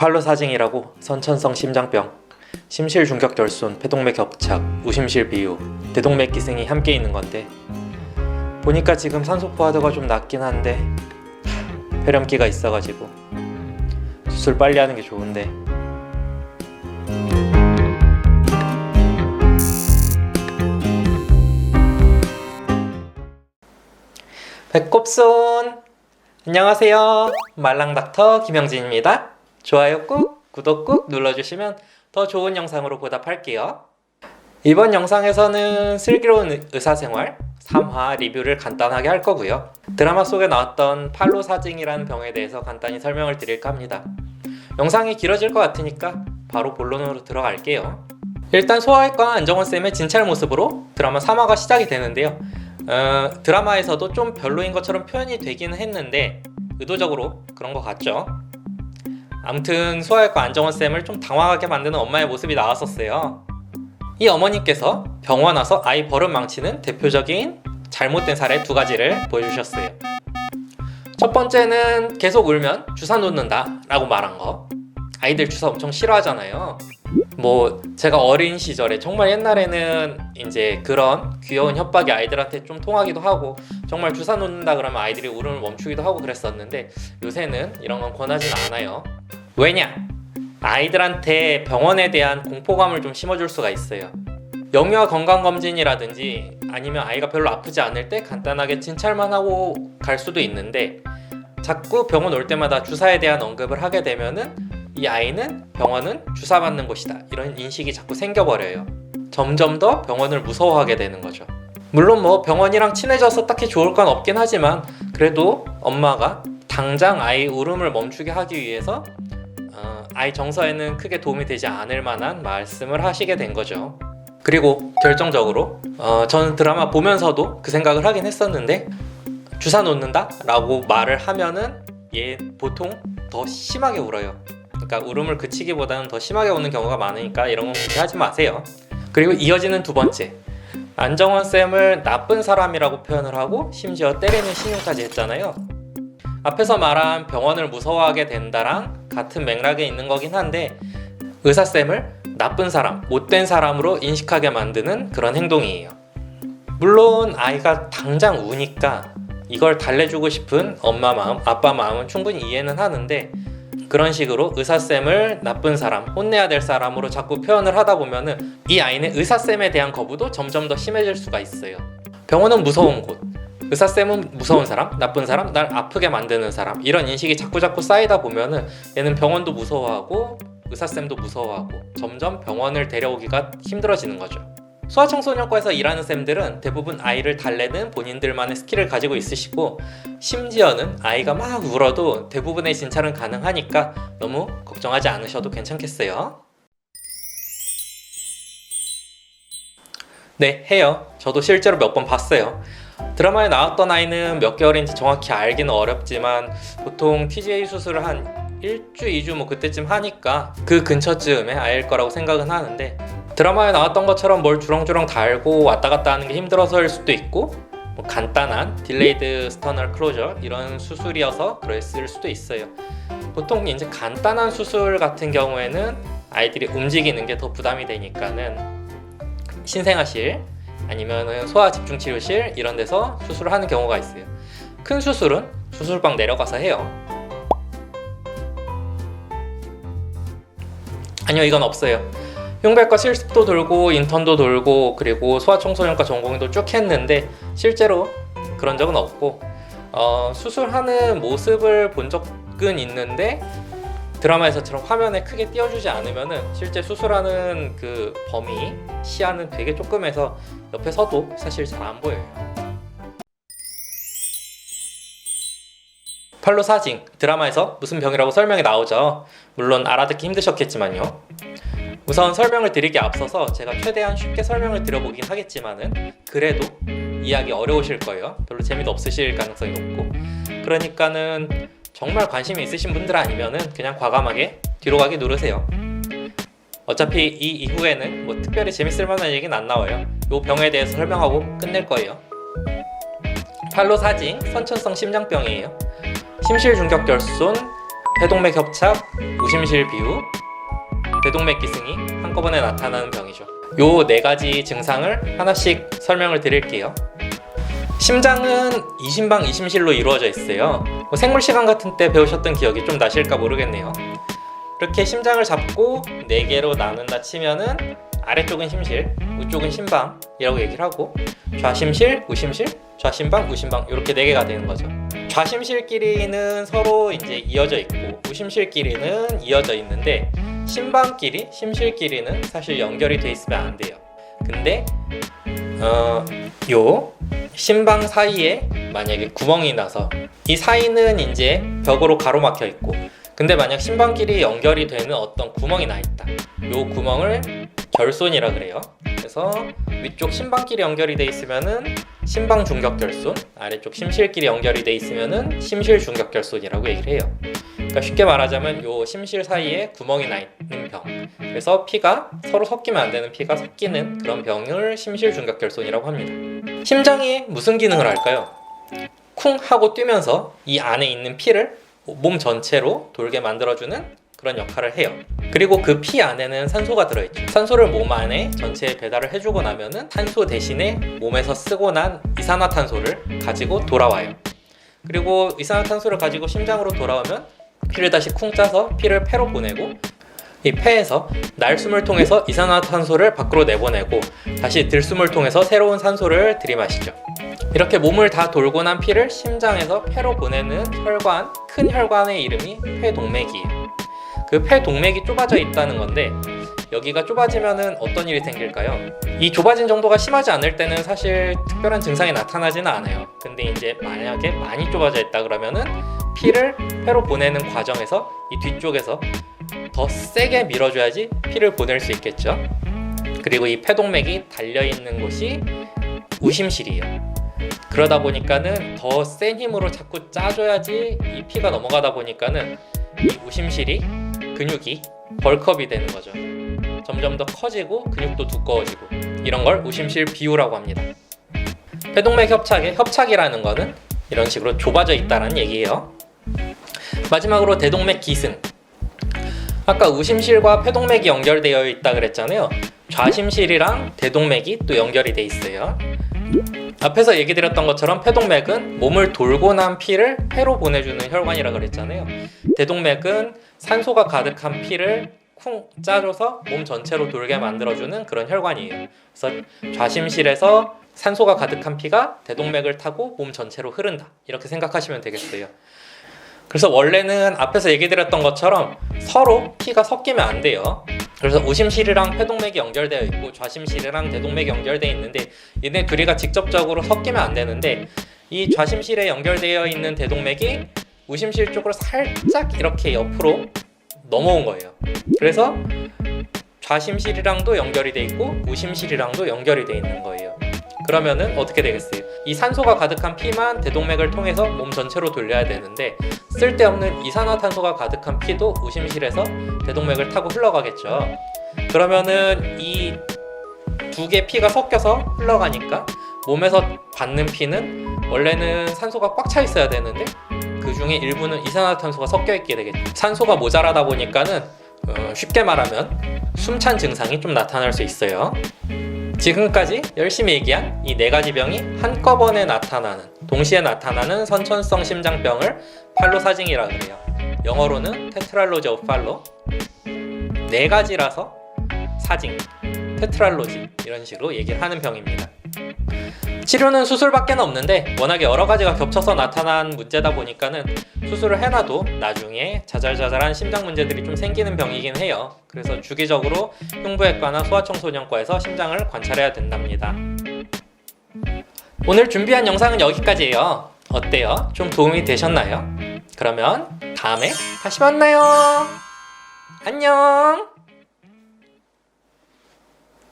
팔로사징이라고 선천성 심장병, 심실 중격 결손, 폐동맥 격착, 우심실 비유, 대동맥 기생이 함께 있는 건데 보니까 지금 산소 포화도가 좀 낮긴 한데 폐렴기가 있어가지고 수술 빨리 하는 게 좋은데. 배꼽손 안녕하세요. 말랑닥터 김영진입니다 좋아요 꾹 구독 꾹 눌러주시면 더 좋은 영상으로 보답할게요. 이번 영상에서는 슬기로운 의- 의사생활 3화 리뷰를 간단하게 할 거고요. 드라마 속에 나왔던 팔로사징이라는 병에 대해서 간단히 설명을 드릴까 합니다. 영상이 길어질 것 같으니까 바로 본론으로 들어갈게요. 일단 소아외과 안정원 쌤의 진찰 모습으로 드라마 3화가 시작이 되는데요. 어, 드라마에서도 좀 별로인 것처럼 표현이 되기는 했는데 의도적으로 그런 것 같죠. 아무튼 소아외과 안정원 쌤을 좀 당황하게 만드는 엄마의 모습이 나왔었어요. 이 어머니께서 병원 와서 아이 버릇 망치는 대표적인 잘못된 사례 두 가지를 보여주셨어요. 첫 번째는 계속 울면 주사 놓는다 라고 말한 거. 아이들 주사 엄청 싫어하잖아요. 뭐 제가 어린 시절에 정말 옛날에는 이제 그런 귀여운 협박이 아이들한테 좀 통하기도 하고 정말 주사 놓는다 그러면 아이들이 울음을 멈추기도 하고 그랬었는데 요새는 이런 건 권하진 않아요. 왜냐? 아이들한테 병원에 대한 공포감을 좀 심어줄 수가 있어요. 영유아 건강검진이라든지 아니면 아이가 별로 아프지 않을 때 간단하게 진찰만 하고 갈 수도 있는데 자꾸 병원 올 때마다 주사에 대한 언급을 하게 되면은 이 아이는 병원은 주사 맞는 곳이다 이런 인식이 자꾸 생겨버려요. 점점 더 병원을 무서워하게 되는 거죠. 물론 뭐 병원이랑 친해져서 딱히 좋을 건 없긴 하지만 그래도 엄마가 당장 아이 울음을 멈추게 하기 위해서 어, 아이 정서에는 크게 도움이 되지 않을 만한 말씀을 하시게 된 거죠. 그리고 결정적으로 어, 저는 드라마 보면서도 그 생각을 하긴 했었는데 주사 놓는다 라고 말을 하면은 얘 보통 더 심하게 울어요. 그러니까 울음을 그치기보다는 더 심하게 우는 경우가 많으니까 이런 건 굳이 하지 마세요. 그리고 이어지는 두 번째. 안정원 쌤을 나쁜 사람이라고 표현을 하고 심지어 때리는 신용까지 했잖아요. 앞에서 말한 병원을 무서워하게 된다랑 같은 맥락에 있는 거긴 한데 의사 쌤을 나쁜 사람, 못된 사람으로 인식하게 만드는 그런 행동이에요. 물론 아이가 당장 우니까 이걸 달래주고 싶은 엄마 마음, 아빠 마음은 충분히 이해는 하는데 그런 식으로 의사쌤을 나쁜 사람, 혼내야 될 사람으로 자꾸 표현을 하다 보면은 이 아이는 의사쌤에 대한 거부도 점점 더 심해질 수가 있어요. 병원은 무서운 곳, 의사쌤은 무서운 사람, 나쁜 사람, 날 아프게 만드는 사람 이런 인식이 자꾸자꾸 쌓이다 보면은 얘는 병원도 무서워하고 의사쌤도 무서워하고 점점 병원을 데려오기가 힘들어지는 거죠. 소아청소년과에서 일하는 쌤들은 대부분 아이를 달래는 본인들만의 스킬을 가지고 있으시고 심지어는 아이가 막 울어도 대부분의 진찰은 가능하니까 너무 걱정하지 않으셔도 괜찮겠어요. 네, 해요. 저도 실제로 몇 번 봤어요. 드라마에 나왔던 아이는 몇 개월인지 정확히 알기는 어렵지만 보통 TGA 수술을 한 1주, 2주 뭐 그때쯤 하니까 그 근처쯤에 아이일 거라고 생각은 하는데 드라마에 나왔던 것처럼 뭘 주렁주렁 달고 왔다 갔다 하는 게 힘들어서일 수도 있고 뭐 간단한 딜레이드 스터널 클로저 이런 수술이어서 그랬을 수도 있어요. 보통 이제 간단한 수술 같은 경우에는 아이들이 움직이는 게 더 부담이 되니까는 신생아실 아니면은 소아 집중치료실 이런 데서 수술을 하는 경우가 있어요. 큰 수술은 수술방 내려가서 해요. 아니요, 이건 없어요. 흉배과 실습도 돌고 인턴도 돌고 그리고 소아청소년과 전공의도 쭉 했는데 실제로 그런 적은 없고 어, 수술하는 모습을 본 적은 있는데 드라마에서처럼 화면에 크게 띄워주지 않으면은 실제 수술하는 그 범위 시야는 되게 조금해서 옆에 서도 사실 잘 안 보여요. 팔로사징 드라마에서 무슨 병이라고 설명이 나오죠. 물론 알아듣기 힘드셨겠지만요. 우선 설명을 드리기 앞서서 제가 최대한 쉽게 설명을 드려보긴 하겠지만은 그래도 이해하기 어려우실 거예요. 별로 재미도 없으실 가능성이 높고 그러니까는 정말 관심이 있으신 분들 아니면은 그냥 과감하게 뒤로 가기 누르세요. 어차피 이 이후에는 뭐 특별히 재밌을 만한 얘기는 안 나와요. 요 병에 대해서 설명하고 끝낼 거예요. 팔로사징 선천성 심장병이에요. 심실 중격 결손, 폐동맥 협착, 우심실 비후, 대동맥 기승이 한꺼번에 나타나는 병이죠. 요 네 가지 증상을 하나씩 설명을 드릴게요. 심장은 이심방 이심실로 이루어져 있어요. 뭐 생물 시간 같은 때 배우셨던 기억이 좀 나실까 모르겠네요. 이렇게 심장을 잡고 네 개로 나눈다 치면은 아래쪽은 심실, 우쪽은 심방이라고 얘기를 하고 좌심실, 우심실, 좌심방, 우심방 이렇게 네 개가 되는 거죠. 좌심실끼리는 서로 이제 이어져 있고 우심실끼리는 이어져 있는데 심방끼리, 심실끼리는 사실 연결이 돼 있으면 안 돼요. 근데 어, 요 심방 사이에 만약에 구멍이 나서 이 사이는 이제 벽으로 가로막혀 있고 근데 만약 심방끼리 연결이 되는 어떤 구멍이 나 있다. 요 구멍을 결손이라 그래요. 그래서 위쪽 심방끼리 연결이 돼 있으면은 심방 중격 결손, 아래쪽 심실끼리 연결이 돼 있으면은 심실 중격 결손이라고 얘기를 해요. 그러니까 쉽게 말하자면 요 심실 사이에 구멍이 나 있는 병. 그래서 피가 서로 섞이면 안 되는 피가 섞이는 그런 병을 심실 중격 결손이라고 합니다. 심장이 무슨 기능을 할까요? 쿵 하고 뛰면서 이 안에 있는 피를 몸 전체로 돌게 만들어주는 그런 역할을 해요. 그리고 그 피 안에는 산소가 들어있죠. 산소를 몸 안에 전체에 배달을 해주고 나면은 탄소 대신에 몸에서 쓰고 난 이산화탄소를 가지고 돌아와요. 그리고 이산화탄소를 가지고 심장으로 돌아오면 피를 다시 쿵 짜서 피를 폐로 보내고 이 폐에서 날숨을 통해서 이산화탄소를 밖으로 내보내고 다시 들숨을 통해서 새로운 산소를 들이마시죠. 이렇게 몸을 다 돌고 난 피를 심장에서 폐로 보내는 혈관, 큰 혈관의 이름이 폐동맥이에요. 그 폐동맥이 좁아져 있다는 건데 여기가 좁아지면은 어떤 일이 생길까요? 이 좁아진 정도가 심하지 않을 때는 사실 특별한 증상이 나타나지는 않아요. 근데 이제 만약에 많이 좁아져 있다 그러면은 피를 폐로 보내는 과정에서 이 뒤쪽에서 더 세게 밀어줘야지 피를 보낼 수 있겠죠. 그리고 이 폐동맥이 달려 있는 곳이 우심실이에요. 그러다 보니까는 더 센 힘으로 자꾸 짜줘야지 이 피가 넘어가다 보니까는 이 우심실이 근육이 벌크업이 되는 거죠. 점점 더 커지고 근육도 두꺼워지고 이런 걸 우심실 비우라고 합니다. 폐동맥 협착의 협착이라는 거는 이런 식으로 좁아져 있다는 얘기예요. 마지막으로 대동맥 기승. 아까 우심실과 폐동맥이 연결되어 있다 그랬잖아요. 좌심실이랑 대동맥이 또 연결이 돼 있어요. 앞에서 얘기 드렸던 것처럼 폐동맥은 몸을 돌고 난 피를 폐로 보내주는 혈관이라 그랬잖아요. 대동맥은 산소가 가득한 피를 쿵 짜줘서 몸 전체로 돌게 만들어주는 그런 혈관이에요. 그래서 좌심실에서 산소가 가득한 피가 대동맥을 타고 몸 전체로 흐른다. 이렇게 생각하시면 되겠어요. 그래서 원래는 앞에서 얘기 드렸던 것처럼 서로 피가 섞이면 안 돼요. 그래서 우심실이랑 폐동맥이 연결되어 있고 좌심실이랑 대동맥이 연결되어 있는데 얘네 둘이가 직접적으로 섞이면 안 되는데 이 좌심실에 연결되어 있는 대동맥이 우심실 쪽으로 살짝 이렇게 옆으로 넘어온 거예요. 그래서 좌심실이랑도 연결이 돼 있고 우심실이랑도 연결이 돼 있는 거예요. 그러면은 어떻게 되겠어요? 이 산소가 가득한 피만 대동맥을 통해서 몸 전체로 돌려야 되는데 쓸데없는 이산화탄소가 가득한 피도 우심실에서 대동맥을 타고 흘러가겠죠. 그러면은 이 두 개 피가 섞여서 흘러가니까 몸에서 받는 피는 원래는 산소가 꽉 차 있어야 되는데 그 중에 일부는 이산화탄소가 섞여 있게 되겠죠. 산소가 모자라다 보니까는 어, 쉽게 말하면 숨찬 증상이 좀 나타날 수 있어요. 지금까지 열심히 얘기한 이 네 가지 병이 한꺼번에 나타나는, 동시에 나타나는 선천성 심장병을 팔로사징이라 그래요. 영어로는 테트랄로지 오브 팔로. 네 가지라서 사징, 테트랄로지 이런 식으로 얘기를 하는 병입니다. 치료는 수술밖에 없는데 워낙에 여러 가지가 겹쳐서 나타난 문제다 보니까는 수술을 해놔도 나중에 자잘자잘한 심장 문제들이 좀 생기는 병이긴 해요. 그래서 주기적으로 흉부외과나 소아청소년과에서 심장을 관찰해야 된답니다. 오늘 준비한 영상은 여기까지예요. 어때요? 좀 도움이 되셨나요? 그러면 다음에 다시 만나요. 안녕!